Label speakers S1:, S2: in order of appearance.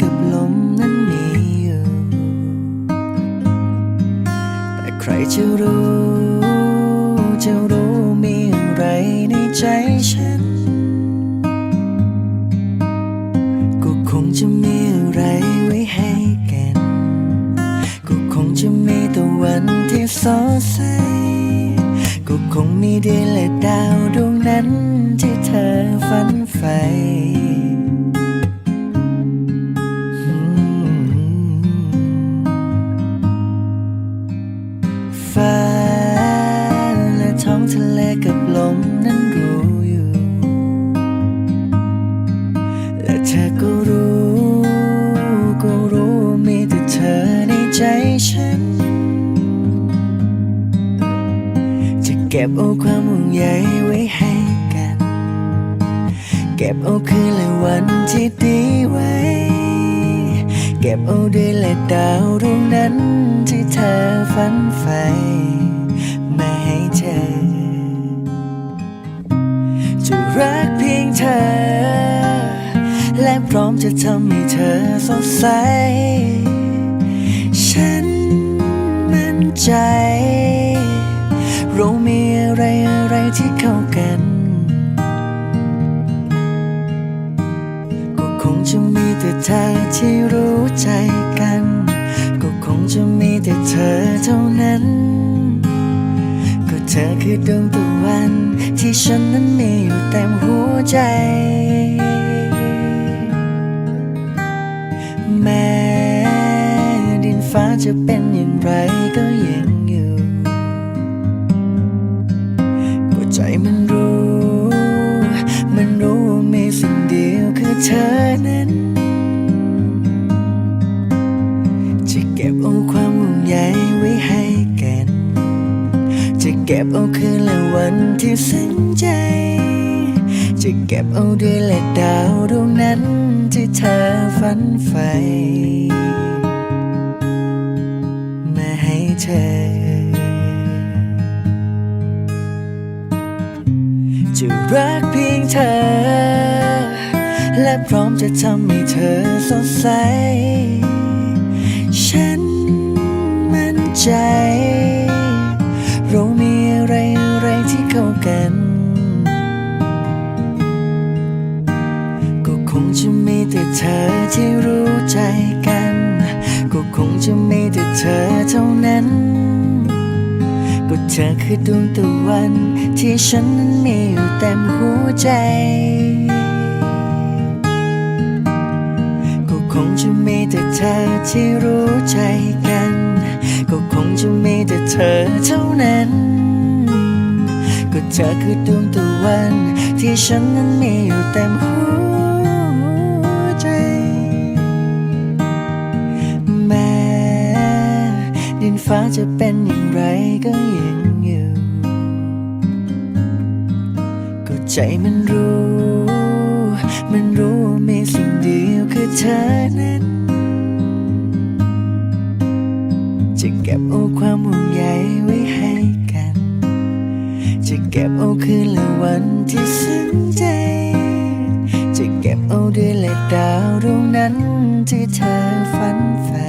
S1: กับลมนั้นมีอยู่ แต่ใครจะรู้ จะรู้มีอะไรในใจฉัน ก็คงจะมีอะไรไว้ให้กัน ก็คงจะมีตะวันที่สดใส ก็คงมีเดือนและดาวดวงนั้นที่เธอฝันใฝ่ ฉัน จะเก็บเอาความห่วงใยไว้ให้กัน เก็บเอาคืนและวันที่ดีไว้ เก็บเอาเดือนและดาวดวงนั้นที่เธอฝันใฝ่มาให้เธอ จะรักเพียงเธอ และพร้อมจะทำให้เธอสดใส ฉันมั่นใจ เรามีอะไรอะไรที่เข้ากัน ก็คงจะมีแต่เธอที่รู้ใจกัน ก็คงจะมีแต่เธอเท่านั้น ก็เธอคือดวงตะวันที่ฉันนั้นมีอยู่เต็มหัวใจ จะเป็นอย่างไรก็ยังอยู่ก็ใจมันรู้ มันรู้ว่ามีสิ่งเดียวคือเธอนั้น จะเก็บเอาความห่วงใยไว้ให้กัน จะเก็บเอาคืนและวันที่ซึ้งใจจะเก็บเอาดือนและดาวดวงนั้นที่เธอฝันใฝ่ จะรักเพียงเธอ และพร้อมจะทำให้เธอสดใส ฉันมั่นใจ เรามีอะไรอะไรที่เข้ากัน ก็คงจะมีแต่เธอที่รู้ใจกัน ก็คงจะมีแต่เธอเท่านั้น เธอคือดวงตะวัน ที่ฉันนั้นมีอยู่เต็มหัวใจ ก็คงจะมีแต่เธอที่รู้ใจกัน ก็คงจะมีแต่เธอเท่านั้น ก็เธอคือดวงตะวัน ที่ฉันนั้นมีอยู่เต็มหัวใจแม้ดินฟ้าจะเป็นอย่าง ก็ยังอยู่ ก็ใจมันรู้ มันรู้ว่ามีสิ่งเดียวคือเธอนั้น จะเก็บเอาความห่วงใยไว้ให้กัน จะเก็บเอาคืนและวันที่ซึ้งใจ จะเก็บเอาเดือนและดาวดวงนั้นที่เธอฝันใฝ่